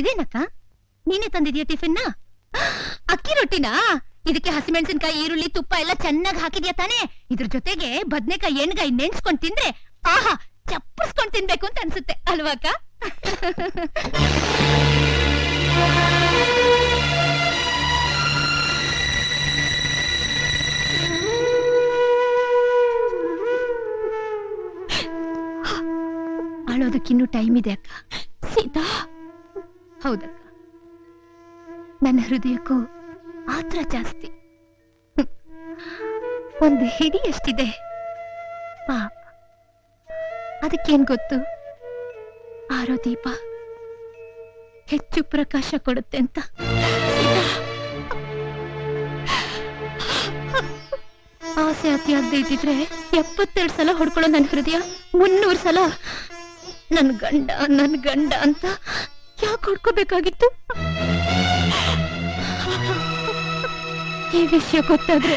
ಇದೇನಕ್ಕ ನೀನೆ ತಂದಿದ್ಯಾ ಟಿಫಿನ್ನ? ಅಕ್ಕಿ ರೊಟ್ಟಿನಾ? ಇದಕ್ಕೆ ಹಸಿಮೆಣಸಿನಕಾಯಿ, ಈರುಳ್ಳಿ, ತುಪ್ಪ ಎಲ್ಲ ಚೆನ್ನಾಗಿ ಹಾಕಿದ್ಯಾ ತಾನೇ? ಇದ್ರ ಜೊತೆಗೆ ಬದ್ನೆಕಾಯಿ, ಎಣ್ಗಾಯಿ ನೆನ್ಸ್ಕೊಂಡ್ ತಿಂದ್ರೆ ಆಹಾ ಚಪ್ಪಸ್ಕೊಂಡ್ ತಿನ್ಬೇಕು ಅಂತ ಅನ್ಸುತ್ತೆ ಅಲ್ವಾಕ ಅಳೋದಕ್ಕಿನ್ನೂ ಟೈಮ್ ಇದೆ ಅಕ್ಕ. ಸೀತಾ? ನನ್ನ ಹೃದಯಕ್ಕೂ ಆತ್ರ ಜಾಸ್ತಿ. ಒಂದು ಹಿಡಿ ಎಷ್ಟಿದೆ? ಪಾಪ. ಅದಕ್ಕೇನ್ ಗೊತ್ತು? ಆರೋ ದೀಪ ಹೆಚ್ಚು ಪ್ರಕಾಶ ಕೊಡುತ್ತೆ ಅಂತ. ಆಸೆ ಅತಿ ಆಗದೆ ಇದ್ದಿದ್ರೆ ಎಪ್ಪತ್ತೆರಡು ಸಲ ಹೊಡ್ಕೊಳ್ಳೋ ನನ್ನ ಹೃದಯ ಮುನ್ನೂರು ಸಲ. ನನ್ ಗಂಡ ನನ್ ಗಂಡ ಅಂತ ಯಾಕೆ ಹೊಡ್ಕೋಬೇಕಾಗಿತ್ತು? ಈ ವಿಷಯ ಗೊತ್ತಾದ್ರೆ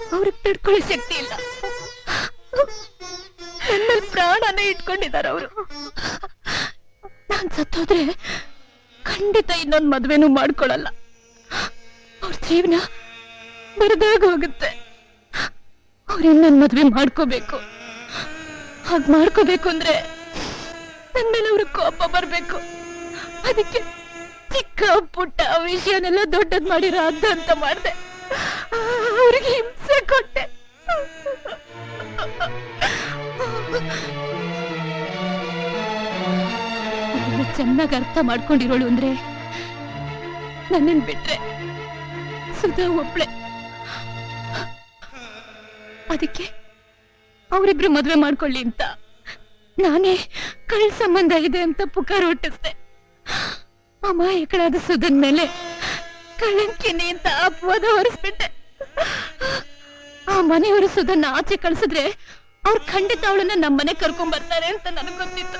ಅವ್ರಿಗೆ ತಡ್ಕೊಳ್ಳೋ ಶಕ್ತಿ ಇಲ್ಲ. ನನ್ನಲ್ಲಿ ಪ್ರಾಣನೇ ಇಟ್ಕೊಂಡಿದ್ದಾರೆ ಅವರು. ನಾನ್ ಸತ್ತೋದ್ರೆ ಖಂಡಿತ ಇನ್ನೊಂದು ಮದ್ವೆನೂ ಮಾಡ್ಕೊಳಲ್ಲ. ಅವ್ರ ಜೀವನ ಬರದಾಗ ಹೋಗುತ್ತೆ ಅವ್ರ ಇನ್ನೊಂದ್ ಮದ್ವೆ ಮಾಡ್ಕೋಬೇಕು. ಹಾಗೆ ಮಾಡ್ಕೋಬೇಕು ಅಂದ್ರೆ ನನ್ ಮೇಲೆ ಅವ್ರ ಕೋಪ ಬರ್ಬೇಕು. ಅದಕ್ಕೆ ಚಿಕ್ಕ ಪುಟ್ಟ ವಿಷಯನೆಲ್ಲ ದೊಡ್ಡದ್ ಮಾಡಿರೋ ಅದ್ದ ಅಂತ ಮಾಡ್ದೆ. ಅವ್ರಿಗೆ ಹಿಂಸೆ ಕೊಟ್ಟೆ. ಚೆನ್ನಾಗಿ ಅರ್ಥ ಮಾಡ್ಕೊಂಡಿರೋಳು ಅಂದ್ರೆ ನನ್ನನ್ ಬಿಟ್ರೆ ಸುಧಾ ಒಬ್ಳೆ. ಅದಕ್ಕೆ ಅವರಿಬ್ರು ಮದ್ವೆ ಮಾಡ್ಕೊಳ್ಳಿ ಅಂತ ನಾನೇ ಕಳ್ ಸಂಬಂಧ ಇದೆ ಅಂತ ಪುಕಾರ ಹುಟ್ಟಿಸ್ದೆ ಅಮಾಯಕಳಾದ ಸುಧನ್ ಮೇಲೆ ಕಳಂಕಿನಿ ಅಂತ ಅಪವಾದ ಹೊರಿಸ್ಬಿಟ್ಟೆ ಆ ಮನೆಯವರು ಸುಧನ್ನ ಆಚೆ ಕಳ್ಸಿದ್ರೆ ಅವ್ರು ಖಂಡಿತ ಅವಳನ್ನ ನಮ್ಮನೆ ಕರ್ಕೊಂಡ್ ಬರ್ತಾರೆ ಅಂತ ನನಗ್ ಗೊತ್ತಿತ್ತು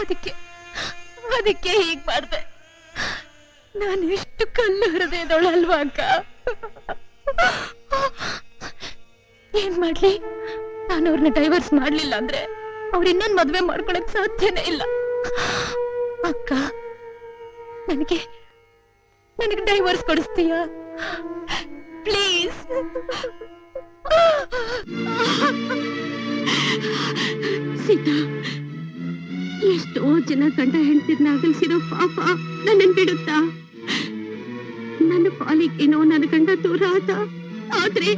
ಅದಕ್ಕೆ ಅದಕ್ಕೆ ಹೀಗ್ ಮಾಡ್ದೆ ನಾನು ಎಷ್ಟು ಕಲ್ಲು ಹೃದಯದವಳಲ್ವಾ ಅಕ್ಕ ಏನ್ ಮಾಡ್ಲಿ ನಾನು ಅವ್ರನ್ನ ಡೈವರ್ಸ್ ಮಾಡ್ಲಿಲ್ಲ ಅಂದ್ರೆ ಅವ್ರ ಇನ್ನೊಂದ್ ಮದ್ವೆ ಮಾಡ್ಕೊಳಕ್ ಸಾಧ್ಯನೇ ಇಲ್ಲ. ಅಕ್ಕ, ನನಗೆ ನನಗೆ ಡೈವರ್ಸ್ ಕೊಡಿಸ್ತೀಯಾ? ಪ್ಲೀಸ್ ಸೀತಾ, ಎಷ್ಟೋ ಜನ ಗಂಡ ಹೆಂಡತಿರ್ನ ಅಗಲ್ಸಿರೋ ಪಾಪ ನನ್ನನ್ ಬಿಡುತ್ತಾ? ನನ್ನ ಪಾಲಿಗೇನೋ ನನ್ನ ಗಂಡ ದೂರ ಆದ. ಆದ್ರೆ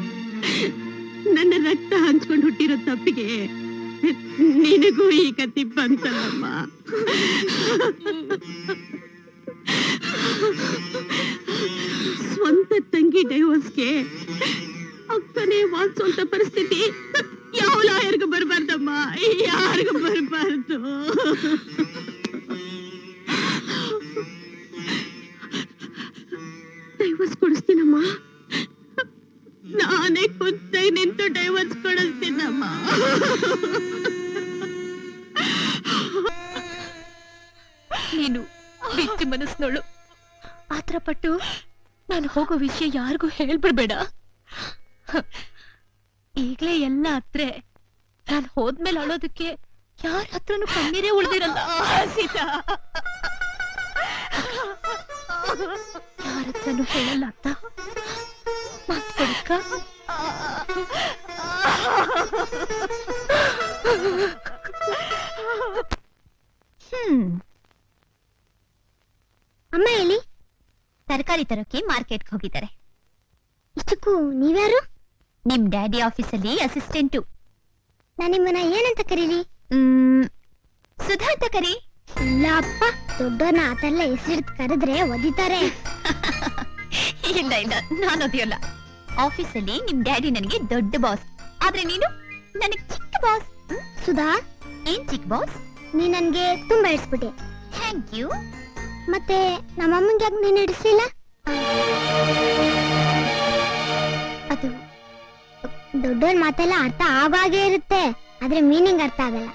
ನನ್ನ ರಕ್ತ ಹಂಚ್ಕೊಂಡು ಹುಟ್ಟಿರೋ ತಪ್ಪಿಗೆ ನಿನಗೂ ಈ ಕತಿ ಸ್ವಂತ ತಂಗಿ ಡೈವರ್ಸ್ಗೆ ಅಕ್ಕನೇ ವಾದಿಸುವಂತ ಪರಿಸ್ಥಿತಿ ಯಾವ ಲಾಯರ್ಗೂ ಬರಬಾರ್ದಮ್ಮ. ಯಾರಿಗೂ ಬರಬಾರ್ದು. ಬಿಚ್ಚಿ ಮನಸ್ನೋಳು ಆತರ ಪಟ್ಟು ನಾನು ಹೋಗೋ ವಿಷಯ ಯಾರಿಗೂ ಹೇಳ್ಬಿಡ್ಬೇಡ. ಈಗಲೇ ಎಲ್ಲ ಹತ್ರೆ ನಾನು ಹೋದ್ಮೇಲೆ ಅಳೋದಕ್ಕೆ ಯಾರ ಹತ್ರನೂ ಕಣ್ಣೀರೇ ಉಳಿದಿರಲ್ಲ. ಸೀತಾ. ಯಾರ ಹತ್ರನೂ ಹೇಳಲ್ಲ ಅಂತ ಮಾತ್ ತರಕಾರಿ ತರೋಕೆ ಮಾರ್ಕೆಟ್ಗೆ ಹೋಗಿದ್ದಾರೆ. ಇಷ್ಟಕ್ಕೂ ನೀವ್ಯಾರು? ನಿಮ್ ಡ್ಯಾಡಿ ಆಫೀಸಲ್ಲಿ ಅಸಿಸ್ಟೆಂಟು. ನಾನು ನಿಮ್ಮನ್ನ ಏನಂತ ಕರೀಲಿ? ಸುಧಾ ಅಂತ ಕರಿ. ಇಲ್ಲ ಅಪ್ಪ ದೊಡ್ಡವ್ರನ್ನ ಆತಲ್ಲ ಹೆಸರಿಡ್ ಕರೆದ್ರೆ ಒದಿತಾರೆ. ಇಲ್ಲ ಇಲ್ಲ ನಾನು ಓದಿಯಲ್ಲ ಆಫೀಸಲ್ಲಿ ನಿಮ್ ಡ್ಯಾಡಿ ನನಗೆ ದೊಡ್ಡ ಬಾಸ್. ಆದ್ರೆ ನೀನು ನನಗ್ ಚಿಕ್ಕ ಬಾಸ್. ಸುಧಾ? ಏನ್ ಚಿಕ್ಕ ಬಾಸ್? ನೀ ನನ್ಗೆ ತುಂಬಾ ಇಡ್ಸ್ಬಿಟ್ಟೆ ಥ್ಯಾಂಕ್ ಯು. ಮತ್ತೆ ನಮ್ಮಮ್ಮಂಗೆ ಯಾಕೆ ನೀನು ಇಡಿಸ್ಲಿಲ್ಲ ಅದು ದೊಡ್ಡವ್ರ ಮಾತೆಲ್ಲ ಅರ್ಥ ಆಗಾಗೆ ಇರುತ್ತೆ, ಆದ್ರೆ ಮೀನಿಂಗ್ ಅರ್ಥ ಆಗಲ್ಲ.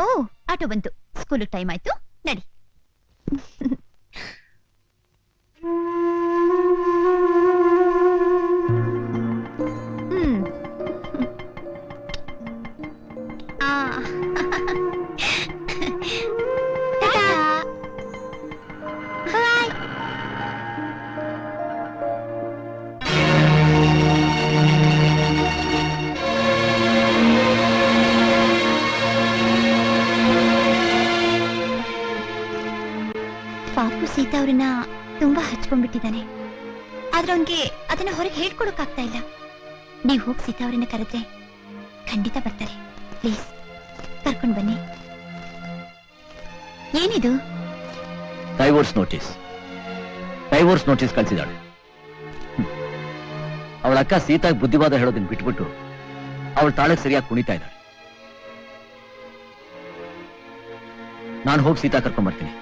ಓ, ಆಟೋ ಬಂತು. ಸ್ಕೂಲ್ ಟೈಮ್ ಆಯ್ತು. ನಡಿ. ಅವರನ್ನ ತುಂಬಾ ಹಚ್ಕೊಂಡ್ಬಿಟ್ಟಿದ್ದಾನೆ. ಆದ್ರೆ ಅವನ್ಗೆ ಅದನ್ನ ಹೊರಗೆ ಹೇಳ್ಕೊಡಕ್ಕಾಗ್ತಾ ಇಲ್ಲ. ನೀವು ಹೋಗಿ ಸೀತಾ ಅವ್ರನ್ನ ಕರೆದ್ರೆ ಖಂಡಿತ ಬರ್ತಾರೆ. ಪ್ಲೀಸ್ ಕರ್ಕೊಂಡು ಬನ್ನಿ. ಏನಿದು? ಡೈವೋರ್ಸ್ ನೋಟಿಸ್ ಡೈವೋರ್ಸ್ ನೋಟಿಸ್ ಕಳಿಸಿದಾಳೆ ಅವಳ ಅಕ್ಕ ಸೀತಾ ಬುದ್ಧಿವಾದ ಹೇಳೋದನ್ನ ಬಿಟ್ಬಿಟ್ಟು ಅವಳ ತಾಳಕ್ ಸರಿಯಾಗಿ ಕುಣಿತಾ ಇದ್ದಾಳೆ. ನಾನು ಹೋಗಿ ಸೀತಾ ಕರ್ಕೊಂಡ್ ಬರ್ತೀನಿ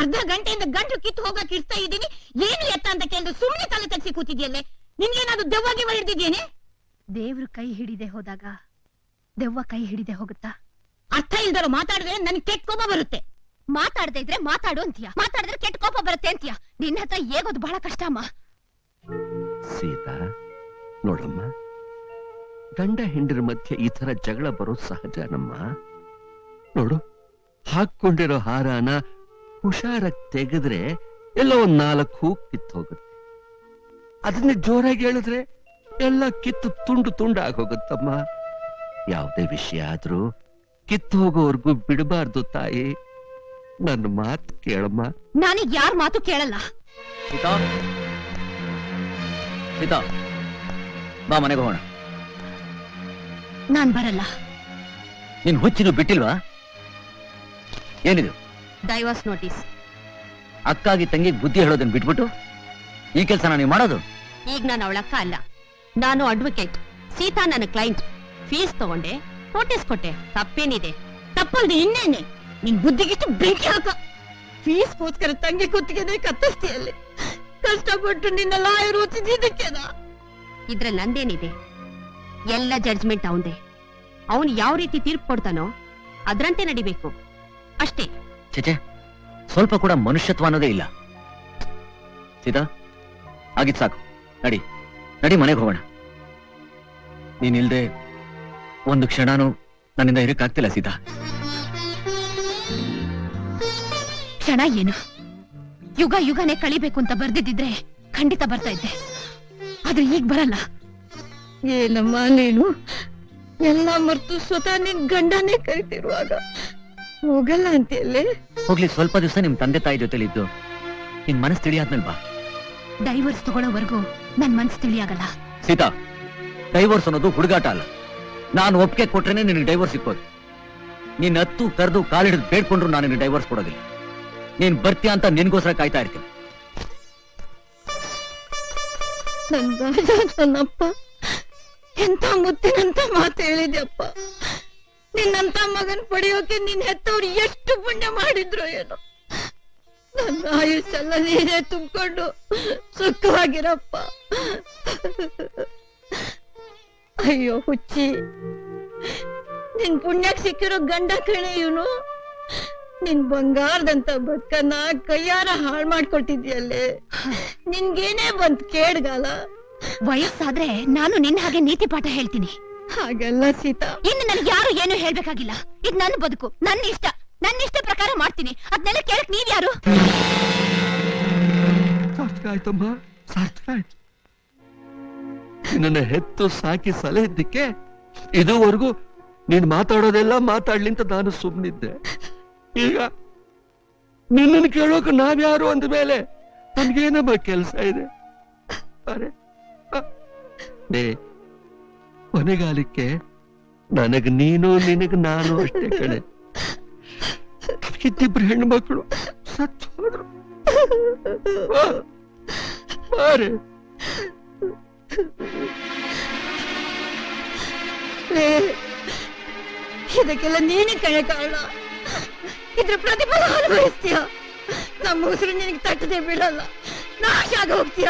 ಅರ್ಧ ಗಂಟೆಯಿಂದ ಗಂಟು ಕಿತ್ತು ಹೋಗಕ್ ಇಡ್ತಾ ಇದ್ದೀನಿ. ಏನು ಎತ್ತ ಅಂತ ಕೇಳಿದ್ರು ಸುಮ್ಮನೆ ತಲೆ ತಗ್ಸಿ ಕೂತಿದ್ಯಲ್ಲೇ. ನಿನ್ಗೇನಾದ್ರು ದೆವ್ವಾಗಿ ಹಿಡ್ದಿದ್ಯೇನೆ? ದೇವ್ರು ಕೈ ಹಿಡಿದೆ ಹೋದಾಗ ದೆವ್ವ ಕೈ ಹಿಡಿದೆ ಹೋಗುತ್ತಾ? ಅರ್ಥ ಇಲ್ದಾರು ಮಾತಾಡಿದ್ರೆ ನನ್ಗೆ ಕೆಟ್ಟ ಕೋಪ ಬರುತ್ತೆ. ಮಾತಾಡದೆ ಇದ್ರೆ ಮಾತಾಡು ಅಂತೀಯ. ಮಾತಾಡಿದ್ರೆ ಕೆಟ್ಟ ಕೋಪ ಬರುತ್ತೆ ಅಂತೀಯ. ನಿನ್ನ ಹತ್ರ ಹೇಗೋದು ಬಹಳ ಕಷ್ಟ ಅಮ್ಮ. ಸೀತಾ ನೋಡಮ್ಮ ಗಂಡ ಹೆಂಡಿರ ಮಧ್ಯೆ ಈ ತರ ಜಗಳ ಬರೋದು ಸಹಜನಮ್ಮ. ನೋಡು ಹಾಕೊಂಡಿರೋ ಹಾರಾನ ಹುಷಾರಾಗಿ ತೆಗೆದ್ರೆ ಎಲ್ಲ ಒಂದ್ ನಾಲ್ಕು ಹೂ ಕಿತ್ತು ಹೋಗುತ್ತೆ. ಅದನ್ನ ಜೋರಾಗಿ ಹೇಳಿದ್ರೆ ಎಲ್ಲ ಕಿತ್ತು ತುಂಡು ತುಂಡು ಆಗೋಗುತ್ತಮ್ಮ ಯಾವುದೇ ವಿಷಯ ಆದ್ರೂ ಕಿತ್ತು ಹೋಗೋವರೆಗೂ ಬಿಡಬಾರ್ದು ತಾಯಿ. ನನ್ನ ಮಾತು ಕೇಳಮ್ಮ. ನಾನೀಗ ಯಾರ ಮಾತು ಕೇಳಲ್ಲ. ಸೀತಾ? ಸೀತಾ? ಬಾ ಮನೆಗೆ ಹೋಗೋಣ. ನಾನ್ ಬರಲ್ಲ. ನಿನ್ ಹುಚ್ಚಿನ ಬಿಟ್ಟಿಲ್ವಾ? ಏನಿದು? ಡೈವರ್ಸ್ ನೋಟಿಸ್ ಅಕ್ಕಾಗಿ ತಂಗಿ ಬುದ್ಧಿ ಹೇಳೋದನ್ನ ಬಿಟ್ಬಿಟ್ಟು ಈ ಕೆಲಸ ನಾನು ಮಾಡೋದು? ಈಗ ನಾನು ಅವಳಕ್ಕ ಅಲ್ಲ. ನಾನು ಅಡ್ವೊಕೇಟ್ ಸೀತಾ ನನ್ನ ಕ್ಲೈಂಟ್ ಫೀಸ್ ತಗೊಂಡೆ ನೋಟಿಸ್ ಕೊಟ್ಟೆ. ತಪ್ಪೇನಿದೆ. ತಪ್ಪಲ್ದೆ ಇನ್ನೇನೆ. ನಿನ್ ಬುದ್ಧಿಗಿಷ್ಟು ಬೆಂಕಿ ಹಾಕ. ಫೀಸ್ಗೋಸ್ಕರ ತಂಗಿ ಕುತ್ತಿಗೆನೆ ಕತ್ತಿಸ್ತೀಯಲ್ಲಿ ಕಷ್ಟಪಟ್ಟು ನಿನ್ನ ಲಾಯರ್ ಓದಿದ್ದಕ್ಕೆನಾ ಇದ್ರಲ್ಲಿ ನಂದೇನಿದೆ? ಎಲ್ಲ ಜಡ್ಜ್ಮೆಂಟ್ ಅವಂದೆ ಅವನು ಯಾವ ರೀತಿ ತೀರ್ಪು ಕೊಡ್ತಾನೋ ಅದ್ರಂತೆ ನಡಿಬೇಕು. ಅಷ್ಟೇ. ಚೇಚೆ ಸ್ವಲ್ಪ ಕೂಡ ಮನುಷ್ಯತ್ವ ಅನ್ನೋದೇ ಇಲ್ಲ. ಸೀತಾ ಆಗಿದ್ ಸಾಕು. ನಡಿ ನಡಿ ಮನೆಗೆ ಹೋಗೋಣ. ನೀನಿಲ್ದೆ ಒಂದು ಕ್ಷಣನೂ ನನ್ನಿಂದ ಇರಕ್ಕಾಗ್ತಿಲ್ಲ ಸೀತಾ. ಕ್ಷಣ ಏನು? ಯುಗ ಯುಗನೇ ಕಳಿಬೇಕು ಅಂತ ಬರ್ದಿದ್ದಿದ್ರೆ ಖಂಡಿತ ಬರ್ತಾ ಇದ್ದೆ. ಆದ್ರೆ ಈಗ ಬರಲ್ಲ. ಏನಮ್ಮ ನೀನು? ಎಲ್ಲ ಮರ್ತು ಸ್ವತಃ ನಿನ್ ಗಂಡನೇ ಕರಿತಿರುವಾಗ. ಹೋಗಲ್ಲ ಅಂತೆಯಲ್ಲೇ ಹೋಗ್ಲಿ ಸ್ವಲ್ಪ ದಿವಸ ನಿಮ್ ತಂದೆ ತಾಯಿ ಜೊತೆಲಿದ್ದು. ನಿನ್ ಮನಸ್ಸು ತಿಳಿಯಾದ್ಮೇಲೆ ಬಾ. ಡೈವರ್ಸ್ ತಗೊಳ್ಳೋವರೆಗೂ ನನ್ ಮನ್ಸು ತಿಳಿಯಾಗಲ್ಲ. ಸೀತಾ ಡೈವರ್ಸ್ ಅನ್ನೋದು ಹುಡುಗಾಟ ಅಲ್ಲ. ನಾನು ಒಪ್ಪಿಗೆ ಕೊಟ್ರೇನೆ ನಿನಗೆ ಡೈವರ್ಸ್ ಸಿಕ್ಕೋದು ನೀನ್ ಹತ್ತು ಕರೆದು ಕಾಲಿಡಿದು ಬೇಡ್ಕೊಂಡ್ರು ನಾನು ನಿನಗೆ ಡೈವರ್ಸ್ ಕೊಡೋದಿಲ್ಲ. ನೀನ್ ಬರ್ತೀಯ ಅಂತ ನಿನ್ಗೋಸ್ಕರ ಕಾಯ್ತಾ ಇರ್ತೀನಿ. ನನ್ನಪ್ಪ. ಎಂತ ಮುತ್ತಿನಂತ ಮಾತು ಹೇಳಿದ್ಯಪ್ಪ. ನಿನ್ನಂತ ಮಗನ್ ಪಡೆಯೋಕೆ ನಿನ್ ಹೆತ್ತವ್ರು ಎಷ್ಟು ಪುಣ್ಯ ಮಾಡಿದ್ರು ಏನೋ? ನನ್ನ ಆಯುಷ್ಯೆಲ್ಲ ನೀನೇ ತುಂಬಿಕೊಂಡು ಸುಖವಾಗಿರಪ್ಪ. ಅಯ್ಯೋ ಹುಚ್ಚಿ, ನಿನ್ ಪುಣ್ಯಕ್ ಸಿಕ್ಕಿರೋ ಗಂಡ ಕಣೆ ಇವನು? ನಿನ್ ಬಂಗಾರದಂತ ಬದುಕನ್ನ ಕೈಯಾರ ಹಾಳ್ ಮಾಡ್ಕೊಟ್ಟಿದ್ಯಲ್ಲೇ ನಿನ್ಗೇನೇ ಬಂತ್ ಕೇಡ್ಗಾಲ? ವಯಸ್ಸಾದ್ರೆ ನಾನು ನಿನ್ನ ಹಾಗೆ ನೀತಿ ಪಾಠ ಹೇಳ್ತೀನಿ. ಹಾಗಲ್ಲ ಸೀತಾ. ಇನ್ನು ನನಗೆ ಯಾರು ಏನು ಹೇಳ್ಬೇಕಾಗಿಲ್ಲ. ಇದು ನನ್ನ ಬದುಕು ನನ್ನ ಇಷ್ಟ. ನನ್ನ ಇಷ್ಟ ಪ್ರಕಾರ ಮಾಡ್ತೀನಿ. ಅದನ್ನೆಲ್ಲ ಕೇಳಕ್ ನೀವ್ ಯಾರು ಸಾರ್ಥಕ ಆಯ್ತಮ್ಮ ಸಾರ್ಥಕ ಆಯ್ತು. ನನ್ನ ಹೆತ್ತು ಸಾಕಿ ಸಲಹಿದ್ದಕ್ಕೆ ಇದುವರೆಗೂ ನೀನ್ ಮಾತಾಡೋದೆಲ್ಲ ಮಾತಾಡ್ಲಿ ಅಂತ ನಾನು ಸುಮ್ಮನಿದ್ದೆ ಈಗ ನಿನ್ನನ್ನು ಕೇಳೋಕೆ ನಾವ್ಯಾರು ಅಂದ ಮೇಲೆ ನನ್ಗೇನಮ್ಮ ಕೆಲಸ ಇದೆ? ಅರೆ ಕೊನೆಗಾಲಕ್ಕೆ ನನಗ್ ನೀನು ನಿನಗ್ ನಾನು ಅಷ್ಟೇ ಕಣೆ. ಇದ್ದಿಬ್ರು ಹೆಣ್ಣು ಮಕ್ಕಳು ಲೇ, ಇದಕ್ಕೆಲ್ಲ ನೀನೇ ಕಣೆ ಕಾರಣ. ಇದ್ರ ಪ್ರತಿಫಲ ಅನುಭವಿಸ್ತೀಯ? ನಮ್ಮ ಉಸಿರು ನಿನಗೆ ತಟ್ಟದೆ ಬೀಳಲ್ಲ. ನಾಶ ಆಗ ಹೋಗ್ತೀಯ?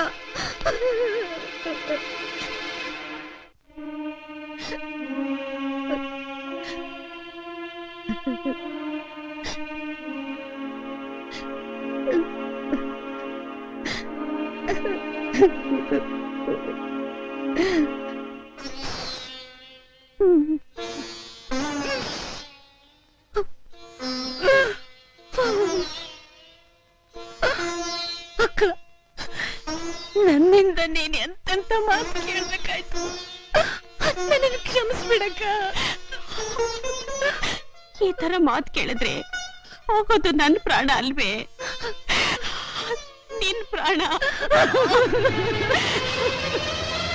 ನನ್ನಿಂದ ನೀನ್ ಎಂತೆಂತ ಮಾತು ಕೇಳ್ಬೇಕಾಯ್ತು ನನಗೆ ಕ್ಷಮಿಸ್ಬಿಡಕ್ಕ ಈ ತರ ಮಾತ್ ಕೇಳಿದ್ರೆ ಹೋಗೋದು ನನ್ನ ಪ್ರಾಣ ಅಲ್ವೇ? ನಿನ್ ಪ್ರಾಣ.